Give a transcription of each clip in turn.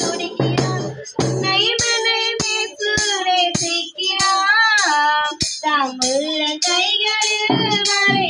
துடிக்கிறான் உன்னை மனமே கைகளில் வரை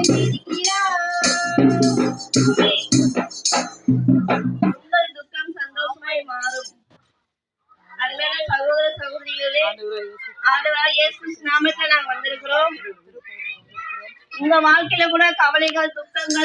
உங்கள் துக்கம் சந்தோஷமாய் மாறும். அருமையான சகோதர சகோதரிகளே ஆண்டவராக இயேசு நாமத்தில் நாங்கள் வந்திருக்கிறோம். உங்க வாழ்க்கையில கூட கவலைகள்